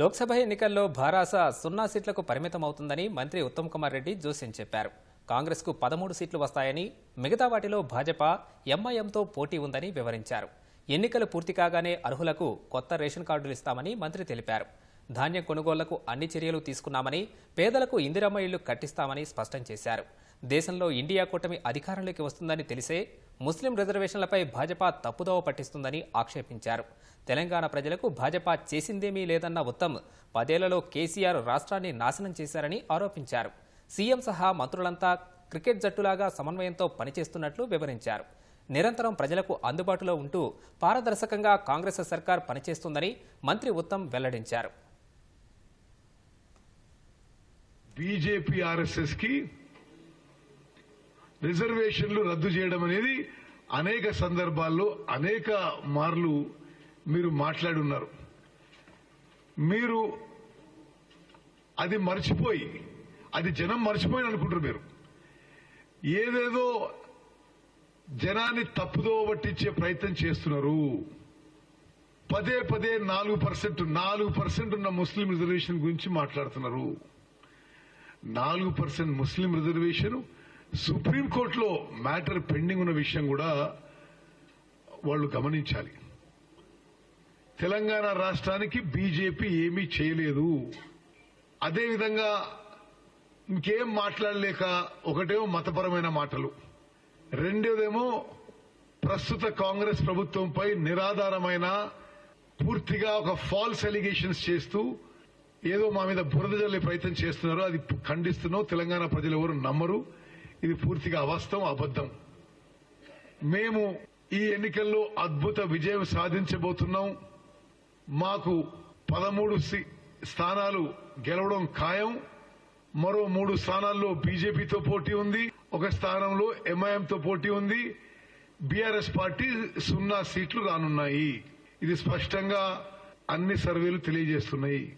లోక్సభ ఎన్నికల్లో భారాస సున్నా సీట్లకు పరిమితమవుతుందని మంత్రి ఉత్తమ్ కుమార్ రెడ్డి జోస్యం చెప్పారు. కాంగ్రెస్కు పదమూడు సీట్లు వస్తాయని మిగతా వాటిలో భాజపా ఎంఐఎంతో పోటీ ఉందని వివరించారు. ఎన్నికలు పూర్తి కాగానే అర్హులకు కొత్త రేషన్ కార్డులు ఇస్తామని మంత్రి తెలిపారు. ధాన్యం కొనుగోళ్ళకు అన్ని చర్యలు తీసుకున్నామని పేదలకు ఇందిరమ్మ ఇళ్ళు కట్టిస్తామని స్పష్టం చేశారు. దేశంలో ఇండియా కూటమి అధికారంలోకి వస్తుందని తెలిసే ముస్లిం రిజర్వేషన్లపై భాజపా తప్పుదోవ పట్టిస్తుందని ఆక్షేపించారు. తెలంగాణ ప్రజలకు భాజపా చేసిందేమీ లేదన్న ఉత్తమ్ పదేళ్ళలో కేసీఆర్ రాష్ట్రాన్ని నాశనం చేశారని ఆరోపించారు. సీఎం సహా మంత్రులంతా క్రికెట్ జట్టులాగా సమన్వయంతో పనిచేస్తున్నట్లు వివరించారు. నిరంతరం ప్రజలకు అందుబాటులో ఉంటూ పారదర్శకంగా కాంగ్రెస్ సర్కార్ పనిచేస్తుందని మంత్రి ఉత్తమ్ వెల్లడించారు. బీజేపీ ఆర్ఎస్ఎస్కి రిజర్వేషన్లు రద్దు చేయడం అనేది అనేక సందర్భాల్లో అనేక మార్లు మీరు మాట్లాడున్నారు మీరు అది మర్చిపోయి అది జనం మర్చిపోయి అనుకుంటారు మీరు. ఏదేదో జనాన్ని తప్పుదో పట్టించే ప్రయత్నం చేస్తున్నారు. పదే పదే నాలుగు పర్సెంట్ నాలుగు పర్సెంట్ ఉన్న ముస్లిం రిజర్వేషన్ గురించి మాట్లాడుతున్నారు. నాలుగు పర్సెంట్ ముస్లిం రిజర్వేషన్ సుప్రీంకోర్టులో మ్యాటర్ పెండింగ్ ఉన్న విషయం కూడా వాళ్ళు గమనించాలి. తెలంగాణ రాష్ట్రానికి బీజేపీ ఏమీ చేయలేదు. అదేవిధంగా ఇంకేం మాట్లాడలేక ఒకటేమో మతపరమైన మాటలు రెండోదేమో ప్రస్తుత కాంగ్రెస్ ప్రభుత్వంపై నిరాధారమైన పూర్తిగా ఒక ఫాల్స్ ఎలిగేషన్స్ చేస్తూ ఏదో మా మీద బురద జల్లే ప్రయత్నం చేస్తున్నారు అది ఖండిస్తున్నాం తెలంగాణ ప్రజలు ఎవరు నమ్మరు. ఇది పూర్తిగా అవాస్తవం అబద్దం మేము ఈ ఎన్నికల్లో అద్భుత విజయం సాధించబోతున్నాం. మాకు పదమూడు స్థానాలు గెలవడం ఖాయం. మరో మూడు స్థానాల్లో బీజేపీతో పోటీ ఉంది. ఒక స్థానంలో ఎంఐఎంతో పోటీ ఉంది. బీఆర్ఎస్ పార్టీ సున్నా సీట్లు రానున్నాయి. ఇది స్పష్టంగా అన్ని సర్వేలు తెలియజేస్తున్నాయి.